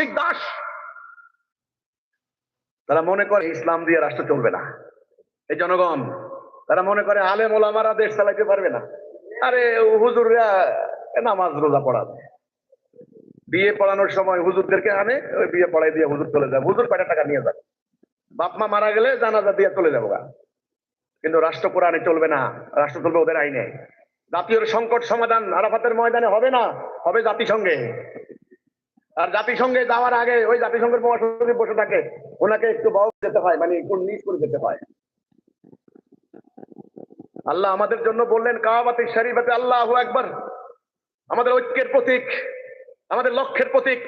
মানসিক দাস। তারা মনে করে ইসলাম দিয়ে রাষ্ট্র চলবে না। এই জনগণ, তারা মনে করে আলেম ওলামারা দেশ চালাইতে পারবে না। আরে হুজুররা নামাজ রোজা পড়াবে। বিয়ে পড়ানোর সময় হুজুরদেরকে আনে, ওই বিয়ে পড়াই দিয়ে হুজুর চলে যাবে হুজুর কয়টা টাকা নিয়ে যাবে? বাপ মা মারা গেলে জানাজা দিয়ে চলে যাব। কিন্তু রাষ্ট্র কোরআনে চলবে না। রাষ্ট্র চলবে ওদের আইনে। জাতীয় সংকট সমাধান আরাফাতের ময়দানে হবে না? হবে জাতিসংঘে। আর জাতিসংঘে যাওয়ার আগে ওই জাতিসংঘের মহাসচিব বসে থাকে, ওনাকে একটু বহস যেতে হয় মানে একটু নিচ করে যেতে হয়। আল্লাহ আমাদের জন্য বললেন, কাবাতে শরীফাতে আল্লাহ একবার আমাদের ঐক্যের প্রতীক, আমাদের লক্ষ্যের প্রতীক,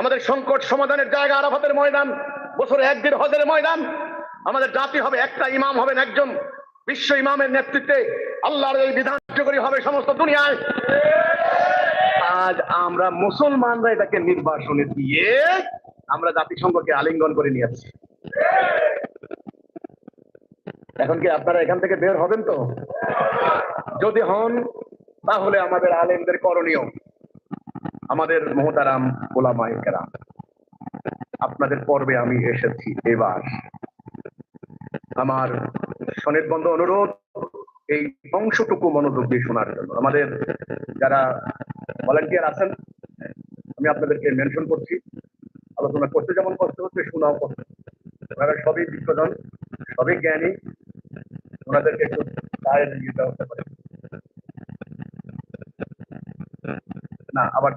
আমাদের সংকট সমাধানের জায়গা আরাফাতের ময়দান, বছরে একদিন হজের ময়দান। আমাদের জাতি হবে একটা, ইমাম হবেন একজন। বিশ্ব ইমামের নেতৃত্বে আল্লাহর এই বিধান কার্যকরী হবে সমস্ত দুনিয়ায়। আজ আমরা মুসলমানরা এটাকে নির্বাসনে দিয়ে আমরা জাতিসংঘকে আলিঙ্গন করে নিয়ে এখন কি আপনারা এখান থেকে বের হবেন তো? যদি হন, তাহলে আমাদের আলেমদের করণীয়। আমাদের মহতারাম ওলামায়ে কেরাম, আপনাদের পর্বে আমি এসেছি এবার। আমার স্বনির্বন্ধ অনুরোধ, এই অংশটুকু মনোযোগ দিয়ে শোনার জন্য। আমাদের যারা ভলান্টিয়ার আছেন, আমি আপনাদেরকে মেনশন করছি। আলোচনা করতে যেমন কষ্ট হচ্ছে, শোনাও কষ্ট। ওনারা সবই বিশ্বজন, সবই জ্ঞানী। ওনাদেরকে একটু গায়ের ইয়ে ব্যবস্থা করে না, আবার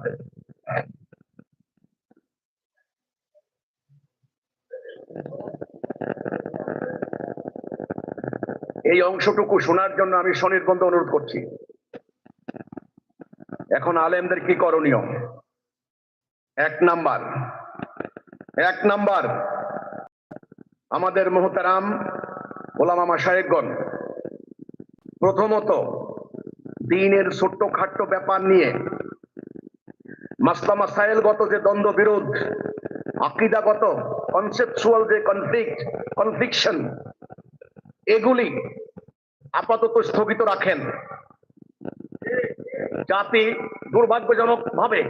এই অংশটুকু শোনার জন্য আমি স্বনির্বন্ধ অনুরোধ করছি। এখন আলেমদের কি করণীয়? এক নাম্বার। এক নাম্বার। আমাদের মোহতারাম ওলামা মাসায়েকগণ প্রথমত দিনের ছোট্ট খাট্ট ব্যাপার নিয়ে মাসলা মাসাইলগত যে দ্বন্দ্ব বিরোধ আকিদাগত কনসেপচুয়াল যে কনফ্লিক্ট কনফ্লিকশন এগুলি আপাতত স্থগিত রাখেন। জাতি দুর্ভাগ্যজনক ভাবে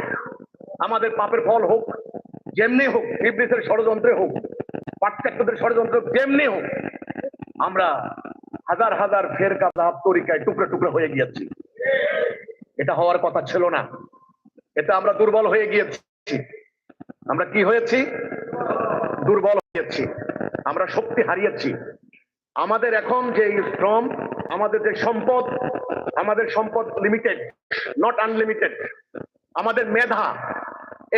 আমাদের পাপের ফল হোক, যেমনি হোক, ইবলিসের ষড়যন্ত্রে হোক, পাশ্চাত্যদের ষড়যন্ত্র যেমনি হোক, আমরা হাজার হাজার ফেরকা লাভ তরিকায় টুকরো টুকরো হয়ে গিয়েছি। এটা হওয়ার কথা ছিল না। এটা আমরা দুর্বল হয়ে গিয়েছি। আমরা কি হয়েছি? দুর্বল হয়েছি। আমরা শক্তি হারিয়েছি। আমাদের এখন যে শ্রম আমাদের যে সম্পদ, আমাদের সম্পদ লিমিটেড নট আনলিমিটেড আমাদের মেধা,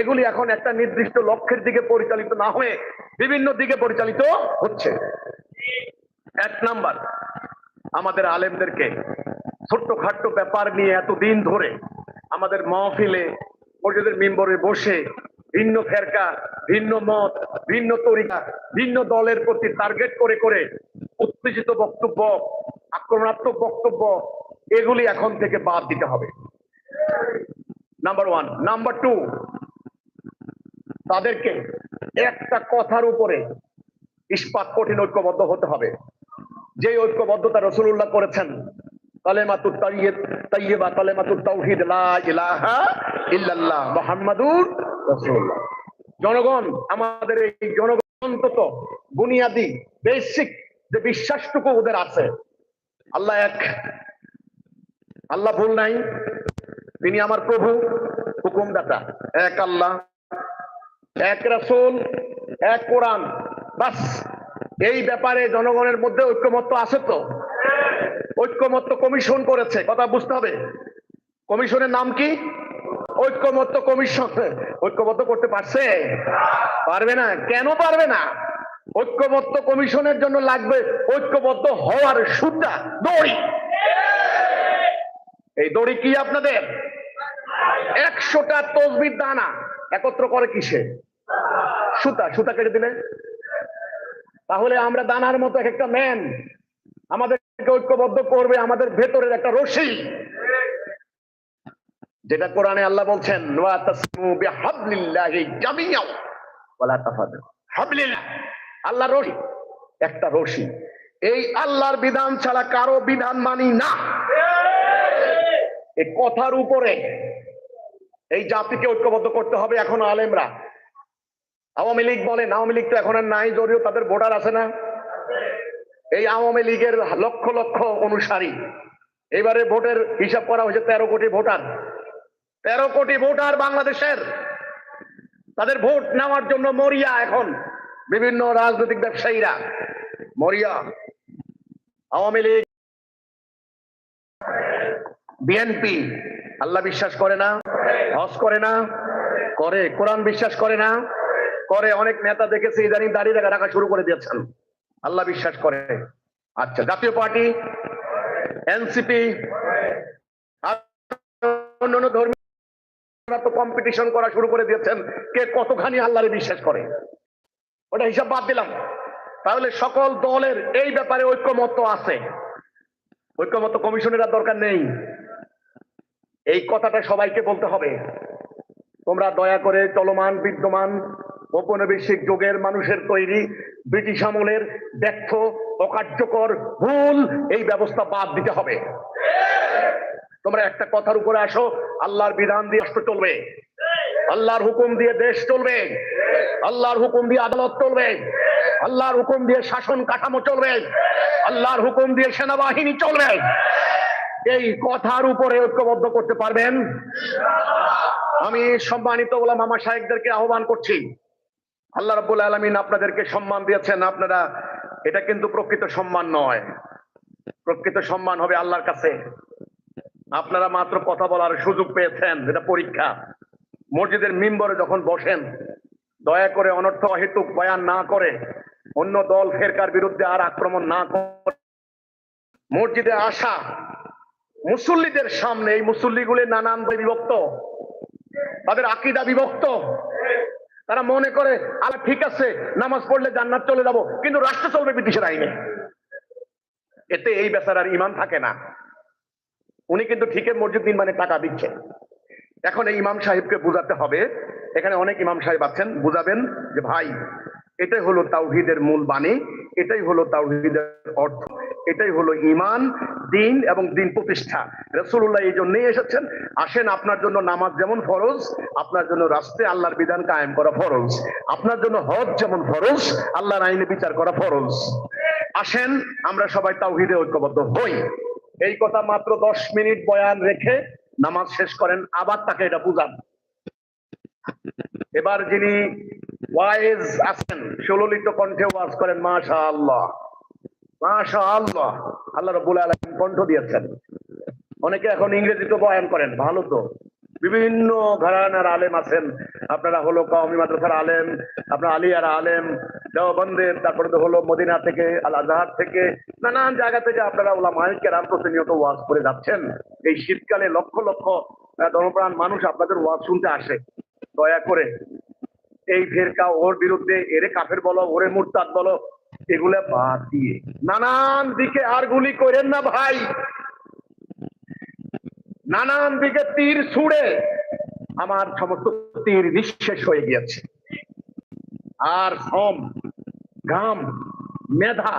এগুলি এখন একটা নির্দিষ্ট লক্ষ্যের দিকে পরিচালিত না হয়ে বিভিন্ন দিকে পরিচালিত হচ্ছে। এক নাম্বার, আমাদের আলেমদেরকে ছোট্ট খাট্ট ব্যাপার নিয়ে এতদিন ধরে আমাদের মহফিলে, মসজিদের মেম্বরে বসে ভিন্ন ফেরকা, ভিন্ন মত, ভিন্ন তরিকা, ভিন্ন দলের প্রতি টার্গেট করে করে উত্তেজিত বক্তব্য আক্রমণাত্মক বক্তব্য এগুলি এখন থেকে বাদ দিতে হবে। নাম্বার ওয়ান নাম্বার টু তাদেরকে একটা কথার উপরে ইস্পাত কঠিন ঐক্যবদ্ধ হতে হবে। যে ঐক্যবদ্ধতা রসুল্লাহ করেছেন কালেমাতুর তাইয়্যিব তাইয়্যিবা কালেমাতুর লা ইলাহা ইল্লাল্লাহ জনগণ, আমাদের এই জনগণ অন্তত বুনিয়াদি বেসিক যে বিশ্বাসটুকু ওদের আছে। আল্লাহ এক। আল্লাহ ভুল নাই। তিনি আমার প্রভু, হুকুমদাতা। এক আল্লাহ, এক রাসূল, এক কোরআন। বাস, এই ব্যাপারে জনগণের মধ্যে ঐক্যমত্য আছে তো? ঐক্যমত্য কমিশন করেছে, কথা বুঝতে হবে। কমিশনের নাম কি? ঐক্যমত্য কমিশন। ঐক্যবদ্ধ করতে পারছে? পারবে না। কেন পারবে না? ঐক্যমত্য কমিশনের জন্য লাগবে ঐক্যবদ্ধ হওয়ার সুতা দড়ি। এই দড়ি কি আপনাদের? একশোটা তসবির দানা। একত্র করে কিসে? সুতা। সুতা কেটে দিলে। তাহলে আমরা দানার মতো এক একটা ম্যান। আমাদেরকে ঐক্যবদ্ধ করবে আমাদের ভেতরের একটা রশি। যেটা কোরআনে আল্লাহ বলছেন তাফাররাকু হাবলিল্লাহ। আল্লাহর রশি একটা রশি। এই আল্লাহর বিধান ছাড়া কারও বিধান মানি না। এই কথার উপরে এই জাতিকে ঐক্যবদ্ধ করতে হবে এখন আলেমরা। আওয়ামী লীগ বলেন, আওয়ামী লীগ তো এখন আর নাই, যদিও তাদের ভোটার আছে না। এই আওয়ামী লীগের লক্ষ লক্ষ অনুসারী। এবারে ভোটের হিসাব করা হয়েছে তেরো কোটি ভোটার। তেরো কোটি ভোটার বাংলাদেশের। তাদের ভোট নেওয়ার জন্য মরিয়া এখন। বিভিন্ন রাজনৈতিক ব্যবসায়ীরা, মরিয়া, আওয়ামী লীগ, বিএনপি, আল্লাহ বিশ্বাস করে না, হজ করে না, করে, কোরআন বিশ্বাস করে না, করে, অনেক নেতা দেখেছি, ইদানিং দাঁড়িয়ে রাখা রাখা শুরু করে দিয়েছেন। আল্লাহ বিশ্বাস করে। আচ্ছা জাতীয় পার্টি, এনসিপি, অন্যান্য ধর্মীয় তো কম্পিটিশন করা শুরু করে দিয়েছেন। কে কতখানি আল্লাহরে বিশ্বাস করে? ওটা হিসাব বাদ দিলাম। তাহলে সকল দলের এই ব্যাপারে ঐক্যমত্য আছে। ঐক্যমত্য কমিশনের আর দরকার নেই। এই কথাটা সবাইকে বলতে হবে। তোমরা দয়া করে চলমান, বিদ্যমান, ঔপনিবেশিক যুগের মানুষের তৈরি, ব্রিটিশ আমলের ব্যর্থ, অকার্যকর ভুল, এই ব্যবস্থা বাদ দিতে হবে। তোমরা একটা কথার উপরে আসো। আল্লাহর বিধান দিয়ে রাষ্ট্র চলবে। আল্লাহর হুকুম দিয়ে দেশ চলবে। আল্লাহর হুকুম দিয়ে আদালত চলবে। আল্লাহর হুকুম দিয়ে শাসন কাঠামো চলবে। আল্লাহর হুকুম দিয়ে সেনাবাহিনী চলবে। এই কথার উপরে ঐক্যবদ্ধ করতে পারবেন? আমি সম্মানিত ওলা মামা সাহেবদেরকে আহ্বান করছি। আল্লাহ রাব্বুল আলামিন আপনাদেরকে সম্মান দিয়েছেন। আপনারা, এটা কিন্তু প্রকৃত সম্মান নয়। প্রকৃত সম্মান হবে আল্লাহর কাছে। আপনারা মাত্র কথা বলার সুযোগ পেয়েছেন এটা পরীক্ষা। মসজিদের মিম্বরে যখন বসেন দয়া করে অনর্থ অহেতুক বয়ান না করে অন্য দল ফেরকার বিরুদ্ধে আর আক্রমণ না করে। মসজিদে আসা মুসল্লিদের সামনে এই মুসল্লিগুলি নানান বিভক্ত, তাদের আকিদা বিভক্ত। তারা মনে করে, আল্লাহ, ঠিক আছে, নামাজ পড়লে জান্নাত চলে যাব, কিন্তু রাষ্ট্র চলবে ব্রিটিশের আইনে। এতে এই বেচারার ইমান থাকে না। উনি কিন্তু ঠিকের মসজিদ নির্মাণে টাকা দিচ্ছে এখন এই ইমাম সাহেবকে বুঝাতে হবে এখানে অনেক ইমাম সাহেব আছেন, বুঝাবেন যে ভাই, এটাই হলো তাওহিদের মূল বাণী, এটাই হলো তাওহিদের অর্থ, এটাই হলো ইমান দিন এবং দিন প্রতিষ্ঠা। রসুল্লাহ এই জন্যই এসেছেন, আসেন আপনার জন্য নামাজ যেমন ফরজ, আপনার জন্য রাস্তে আল্লাহর বিধান কায়েম করা ফরজ, আপনার জন্য হজ যেমন ফরজ, আল্লাহর আইনে বিচার করা ফরজ। আসেন, আমরা সবাই তাওহিদে ঐক্যবদ্ধ হই। এই কথা মাত্র দশ মিনিট বয়ান রেখে নামাজ শেষ করেন, আবার তাকে এটা বুঝান। এবার যিনি ওয়াইজ আছেন, সুললিত কণ্ঠে ওয়াজ করেন মাশা আল্লাহ মাশা আল্লাহ আল্লাহ রবুল আলম কণ্ঠ দিয়েছেন। অনেকে এখন ইংরেজিতে বয়ান করেন, ভালো তো। বিভিন্ন ঘরানার আলেম আছেন। আপনারা হলো কওমি মাদ্রাসার আলেম, আপনার আলিয়ার আলেম, দেওবন্দের, তারপরে তো হলো মদিনা থেকে আল আজহার থেকে, নানান জায়গা থেকে আপনারা ওলা মাইকেরাম প্রতিনিয়ত ওয়াজ করে যাচ্ছেন। এই শীতকালে লক্ষ লক্ষ ধর্মপ্রাণ মানুষ আপনাদের ওয়াজ শুনতে আসে। দয়া করে এই ফেরকা ওর বিরুদ্ধে, এরে কাফের বলো, ওরে মুরতাদ বলো, এগুলা বাদ দিয়ে। নানান দিকে আর গুলি করেন না ভাই। নানান দিকে তীর ছুড়ে আমার সমস্ত তীর নিঃশেষ হয়ে গিয়েছে। আর শ্রম, ঘাম, মেধা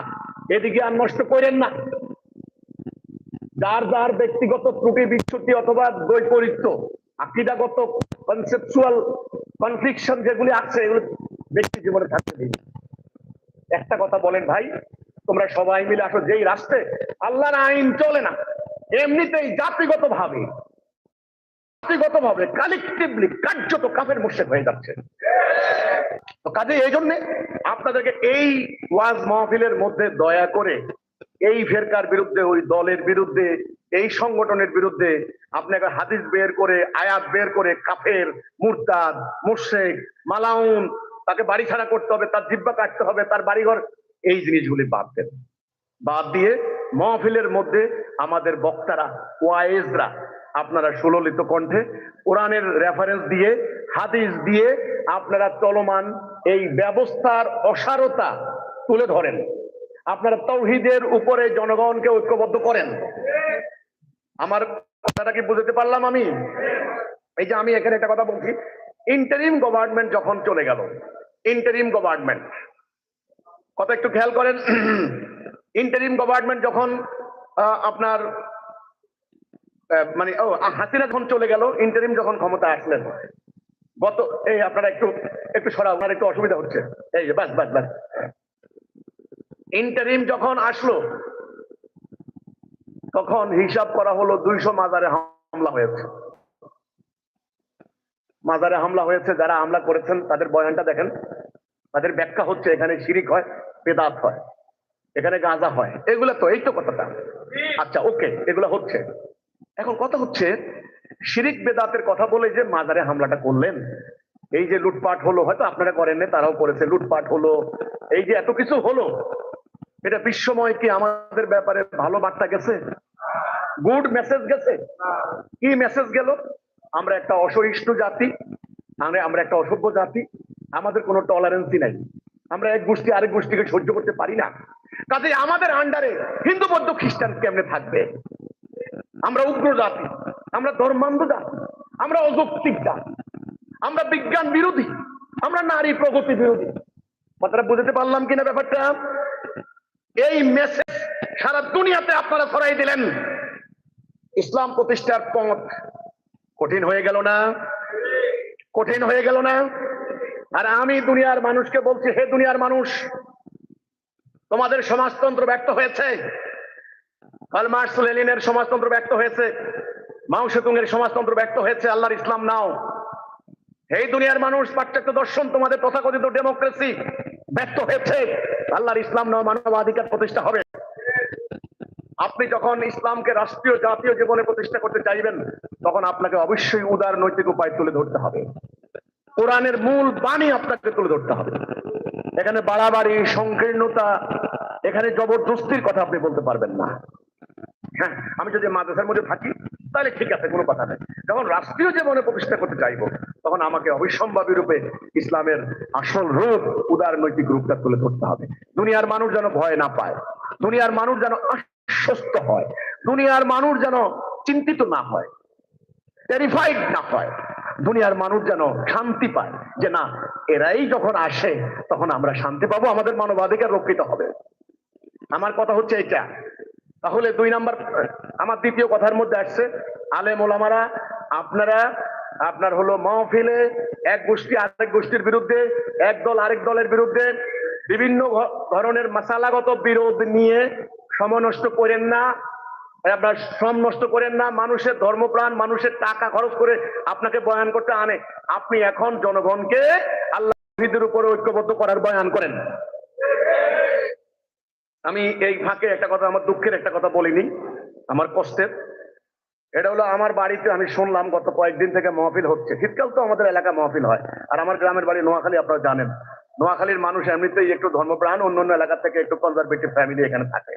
এদিকে আর নষ্ট করেন না। যার যার ব্যক্তিগত ত্রুটি বিচ্ছুতি অথবা বৈপরীত্য আকিদাগত কনসেপচুয়াল কনফ্লিকশন যেগুলি আছে, এগুলো ব্যক্তি জীবনে থাকতে দিন। একটা কথা বলেন ভাই, তোমরা সবাই মিলে আসো, যেই রাষ্ট্রে আল্লাহর আইন চলে না, এমনিতেই জাতিগত ভাবে জাতিগত ভাবে কালেকটিভলি কার্যত কাফের মুর্শেক হয়ে যাচ্ছে। তো কাজে এই জন্যে আপনাদেরকে এই ওয়াজ মাহফিলের মধ্যে দয়া করে, এই ফেরকার বিরুদ্ধে, ওই দলের বিরুদ্ধে এই সংগঠনের বিরুদ্ধে আপনাকে হাদিস বের করে, আয়াত বের করে কাফের, মুরতাদ মুর্শেক মালাউন, তাকে বাড়ি ছাড়া করতে হবে, তার জিব্বা কাটতে হবে, তার বাড়িঘর, এই জিনিসগুলি বাদ দেন। বাদ দিয়ে মহফিলের মধ্যে আমাদের বক্তারা, ওয়াইজরা, আপনারা সুললিত কণ্ঠে কোরআনের রেফারেন্স দিয়ে, হাদিস দিয়ে আপনারা চলমান এই ব্যবস্থার অসারতা তুলে ধরেন। আপনারা তৌহিদের উপরে জনগণকে ঐক্যবদ্ধ করেন। আমার কথাটা কি বুঝতে পারলাম আমি? এই যে আমি এখানে একটা কথা বলছি। ইন্টারিম গভর্নমেন্ট যখন চলে গেল ইন্টারিম গভর্নমেন্ট কথা একটু খেয়াল করেন। ইন্টারিম গভর্নমেন্ট যখন আপনার মানে ও হাসিনা যখন চলে গেল ইন্টারিম যখন ক্ষমতা আসলেন, গত, এই আপনারা একটু একটু সরা আপনার একটু অসুবিধা হচ্ছে। এই যে, বাস বাস বাস। ইন্টারিম যখন আসলো তখন হিসাব করা হলো দুইশো মাজারে হামলা হয়েছে। মাজারে হামলা হয়েছে, যারা হামলা করেছেন, তাদের বয়ানটা দেখেন। তাদের ব্যাখ্যা হচ্ছে এখানে শিরিক হয়, বেদাত হয়, এখানে গাঁজা হয়। এগুলো তো, এই তো কথাটা। আচ্ছা ওকে, এগুলো হচ্ছে। এখন কথা হচ্ছে, শিরিক বেদাতের কথা বলে যে মাজারে হামলাটা করলেন। এই যে লুটপাট হলো, হয়তো আপনারা করেননি, তারাও করেছে। লুটপাট হলো, এই যে এত কিছু হলো এটা বিশ্বময় কি আমাদের ব্যাপারে ভালো বার্তা গেছে? গুড মেসেজ গেছে? কি মেসেজ গেল? আমরা একটা অসহিষ্ণু জাতি আমরা একটা অসভ্য জাতি, আমাদের কোনো টলারেন্সই নাই। আমরা এক গোষ্ঠী আরেক গোষ্ঠীকে সহ্য করতে পারি না। কাজে আমাদের আন্ডারে হিন্দু, বৌদ্ধ, খ্রিস্টান কেমনে থাকবে? আমরা উগ্র জাতি, আমরা ধর্মান্ধ জাতি, আমরা অযৌক্তিক জাতি, আমরা বিজ্ঞান বিরোধী, আমরা নারী প্রগতি বিরোধী। কথাটা বুঝতে পারলাম কিনা ব্যাপারটা? এই মেসেজ সারা দুনিয়াতে আপনারা ছড়াই দিলেন। ইসলাম প্রতিষ্ঠার পথ কঠিন হয়ে গেল না? কঠিন হয়ে গেল না? আর আমি দুনিয়ার মানুষকে বলছি, হে দুনিয়ার মানুষ, তোমাদের সমাজতন্ত্র ব্যক্ত হয়েছে। কাল মার্কস লেনিনের সমাজতন্ত্র ব্যক্ত হয়েছে। মাও সেতুংয়ের সমাজতন্ত্র ব্যক্ত হয়েছে। আল্লাহর ইসলাম নাও। এই দুনিয়ার মানুষ, পাশ্চাত্য দর্শন তোমাদের তথাকথিত ডেমোক্রেসি ব্যক্ত হয়েছে। আল্লাহর ইসলাম নাও মানবাধিকার প্রতিষ্ঠা হবে। আপনি যখন ইসলামকে রাষ্ট্রীয়, জাতীয় জীবনে প্রতিষ্ঠা করতে চাইবেন, তখন আপনাকে অবশ্যই উদার নৈতিক উপায় তুলে ধরতে হবে। কোরআনের মূল বাণী আপনাকে তুলে ধরতে হবে। এখানে বাড়াবাড়ি, সংকীর্ণতা, এখানে জবরদস্তির কথা আপনি বলতে পারবেন না। হ্যাঁ আমি যদি মাদ্রাসার মধ্যে থাকি তাহলে ঠিক আছে, কোনো কথা নেই। যখন রাষ্ট্রীয় জীবনে প্রতিষ্ঠা করতে চাইব, তখন আমাকে অবিসম্ভাবী রূপে ইসলামের আসল রূপ, উদার নৈতিক রূপটা তুলে ধরতে হবে। দুনিয়ার মানুষ যেন ভয় না পায়, দুনিয়ার মানুষ যেন আশ্বস্ত হয়, দুনিয়ার মানুষ যেন চিন্তিত না হয় টেরিফাইড না হয়, দুনিয়ার মানুষ যেন শান্তি পায় যে না, এরাই যখন আসে, তখন আমরা শান্তি পাবো, আমাদের মানবাধিকার রক্ষিত হবে। আমার কথা হচ্ছে এটা। তাহলে দুই নাম্বার, আমার দ্বিতীয় কথার মধ্যে আসছে। আলেম ওলামারা, আপনারা, আপনার হলো মহফিলে এক গোষ্ঠী আরেক গোষ্ঠীর বিরুদ্ধে, এক দল আরেক দলের বিরুদ্ধে বিভিন্ন ধরনের মশালাগত বিরোধ নিয়ে সমনষ্ট করেন না। আপনার শ্রম নষ্ট করেন না, মানুষের ধর্মপ্রাণ, মানুষের টাকা খরচ করে আপনাকে বয়ান করতে আনে। আপনি এখন জনগণকে আল্লাহ উপরে ঐক্যবদ্ধ করার বয়ান করেন। আমি এই ফাঁকে একটা কথা, আমার দুঃখের একটা কথা বলিনি, আমার কষ্টের। এটা হলো আমার বাড়িতে আমি শুনলাম গত কয়েকদিন থেকে মহফিল হচ্ছে। শীতকাল তো আমাদের এলাকা মহফিল হয়, আর আমার গ্রামের বাড়ি নোয়াখালী, আপনারা জানেন। নোয়াখালীর মানুষ এমনিতেই একটু ধর্মপ্রাণ, অন্য অন্য এলাকা থেকে একটু কনজারভেটিভ ফ্যামিলি এখানে থাকে।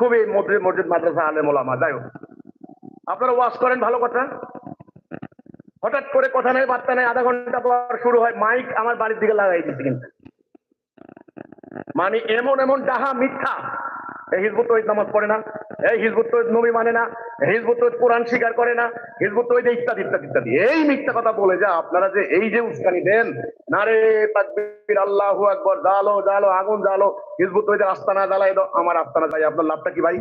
খুবই মসজিদ মসজিদ, মাদ্রাসা, আলেম, ওলামা, যাই হোক। আপনারা ওয়াশ করেন, ভালো কথা? হঠাৎ করে কথা নেই, বার্তা নেই, আধা ঘণ্টা পর শুরু হয়, মাইক আমার বাড়ির দিকে লাগাই দিচ্ছে কিন্তু। মানে এমন এমন ডাহা মিথ্যা। হিজবুত নামাজ পড়ে না, এই হিজবুত নবী মানে না হিজবুত তৈদ কোরআন স্বীকার করে না, হিজবুত তৈদ ইত্যাদি ইত্যাদি ইত্যাদি। এই মিথ্যা কথা বলে যা, আপনারা যে এই যে উস্কানি দেন নারে তাকবীর, আল্লাহু আকবার জালো জালো আগুন জালো হিজবুত তৈদের আস্তানা জ্বালাই দাও, আমার আস্তানা যাই আপনার লাভটা কি ভাই?